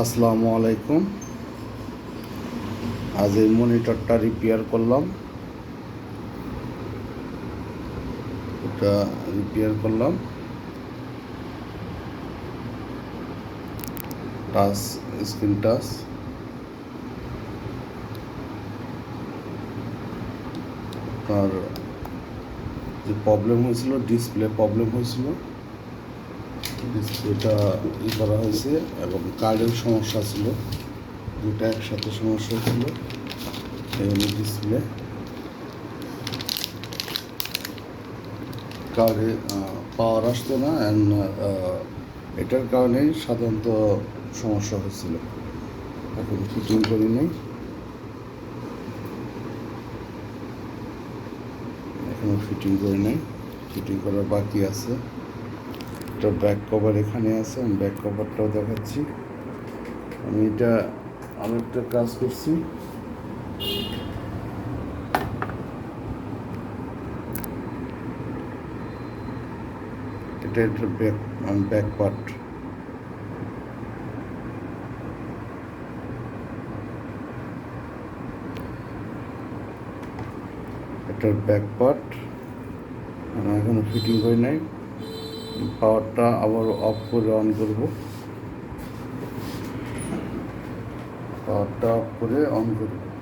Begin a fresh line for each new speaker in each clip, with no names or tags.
আসসালামু আলাইকুম। আজ এই মনিটরটা রিপেয়ার করলাম। এটা রিপেয়ার করলাম। টাচ স্ক্রিন টাচ আর যে প্রবলেম হয়েছিল ডিসপ্লে প্রবলেম হয়েছিল ডিসপ্লেটা ই করা হয়েছে এবং কার্ডের সমস্যা ছিল। দুটা একসাথে সমস্যা ছিল। ডিসপ্লে কার্ডে পাওয়ার আসতো না অ্যান্ড এটার কারণেই সাধারণত সমস্যা হয়েছিল। এখন ফিটিং করি নেই। এখনও ফিটিং করি নাই। ফিটিং করার বাকি আছে। এটা ব্যাক কভার এখানে আছে, আমি ব্যাক কভারটাও দেখাচ্ছি। আমি এটা আমি একটা কাজ করছি। এটা একটা ব্যাক ব্যাক পার্ট এটার ব্যাক পার্ট এখনও ফিটিং করি নাই। পাওয়ারটা আবার অফ করে অন করব। পাওয়ারটা অফ করে অন করব।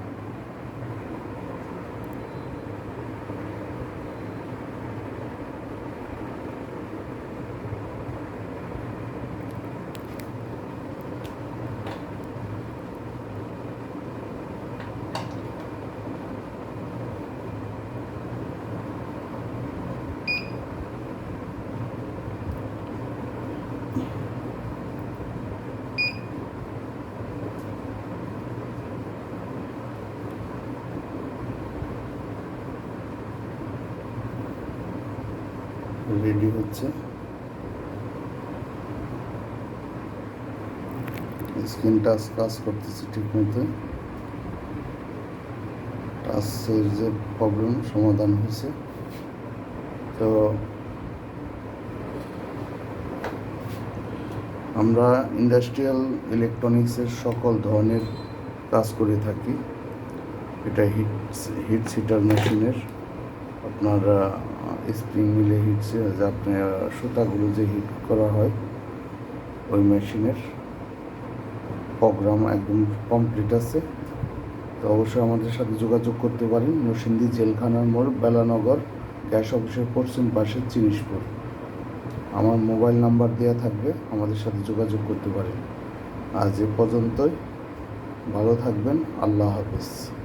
রেডি হচ্ছে। স্ক্রিন টাচ কাজ করতেছে ঠিক মতো। টাচের যে প্রবলেম সমাধান হয়েছে। তো আমরা ইন্ডাস্ট্রিয়াল ইলেকট্রনিক্সের সকল ধরনের কাজ করে থাকি। এটা হিট হিট সিটার মেশিনের। আপনার স্প্রিং মিলে হিটসে যে আপনার সুতাগুলো যে হিট করা হয়, ওই মেশিনের। প্রোগ্রাম একদম কমপ্লিট আছে। তো অবশ্যই আমাদের সাথে যোগাযোগ করতে পারেন। নরসিংদী জেলখানার মোড়, বেলানগর, গ্যাস অফিসের পশ্চিম পাশে চিনিসপুর। আমার মোবাইল নাম্বার দেওয়া থাকবে, আমাদের সাথে যোগাযোগ করতে পারেন। আজ এ পর্যন্তই। ভালো থাকবেন। আল্লাহ হাফিজ।